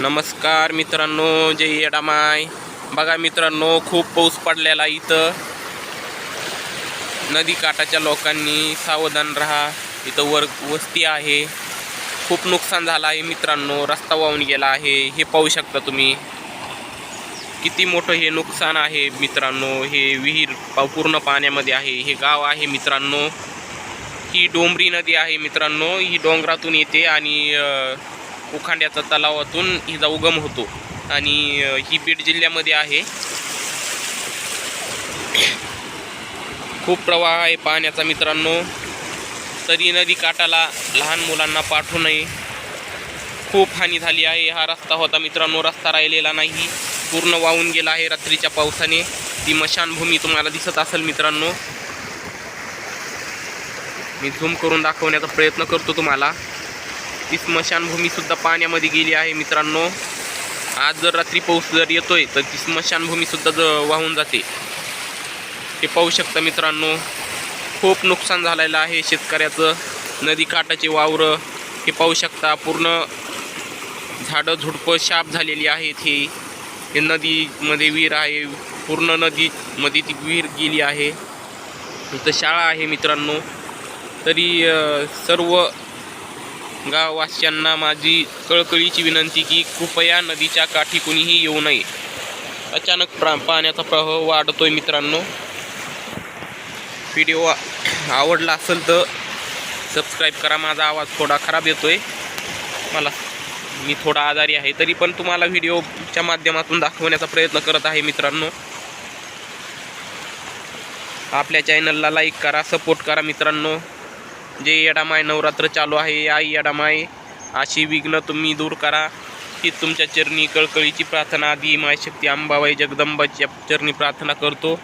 नमस्कार मित्रांनो जय येडामाय बघा मित्रांनो खूप पाऊस पडलेला इथं. नदी काठाच्या लोकांनी सावधान राहा. इथं वर वस्ती आहे. खूप नुकसान झालं आहे मित्रांनो रस्ता वाहून गेला आहे. हे पाहू शकता तुम्ही. किती मोठं हे नुकसान आहे मित्रांनो. हे विहीर पूर्ण पाण्यामध्ये आहे. हे गाव आहे मित्रांनो. ही डोंबरी नदी आहे मित्रांनो. ही डोंगरातून येते आणि अ, उखांड्याचा तलावातून हिचा उगम होतो. आणि ही बीड जिल्ह्यामध्ये आहे. खूप प्रवाह आहे पाण्याचा मित्रांनो. तरी नदी काठाला लहान मुलांना पाठवू नये. खूप हानी झाली आहे. हा रस्ता होता मित्रांनो रस्ता राहिलेला नाही. पूर्ण वाहून गेला आहे रात्रीच्या पावसाने. ती मशानभूमी तुम्हाला दिसत असेल मित्रांनो. मी झूम करून दाखवण्याचा प्रयत्न करतो तुम्हाला. ती स्मशानभूमीसुद्धा पाण्यामध्ये गेली आहे मित्रांनो. आज जर रात्री पाऊस जर येतोय तर ती स्मशानभूमीसुद्धा ज वाहून जाते. हे पाहू शकता मित्रांनो खूप नुकसान झालेलं आहे शेतकऱ्याचं. नदी काठाचे वावरं हे पाहू शकता पूर्ण झाडं झुडपं शाप झालेली आहेत हे. नदीमध्ये विहीर आहे पूर्ण नदीमध्ये ती विहीर गेली आहे. इथं शाळा आहे मित्रांनो. तरी सर्व गाववासियांना माझी कळकळीची विनंती की कृपया नदीच्या काठी कुणीही येऊ नये. अचानक प्रा पाण्याचा प्रवाह वाढतो आहे मित्रांनो. व्हिडिओ आवडला असेल तर सबस्क्राईब करा. माझा आवाज थोडा खराब येतो आहे मला मी थोडा आजारी आहे. तरी पण तुम्हाला व्हिडिओच्या माध्यमातून दाखवण्याचा प्रयत्न करत आहे मित्रांनो. आपल्या चॅनलला लाईक करा सपोर्ट करा मित्रांनो. जे येडामाय नवरात्र चालू आहे आई येडामाय अशी विघ्न तुम्ही दूर करा. ही तुमच्या चरणी कळकळीची प्रार्थना आधी मायशक्ती अंबाबाई जगदंबाच्या चरणी प्रार्थना करतो.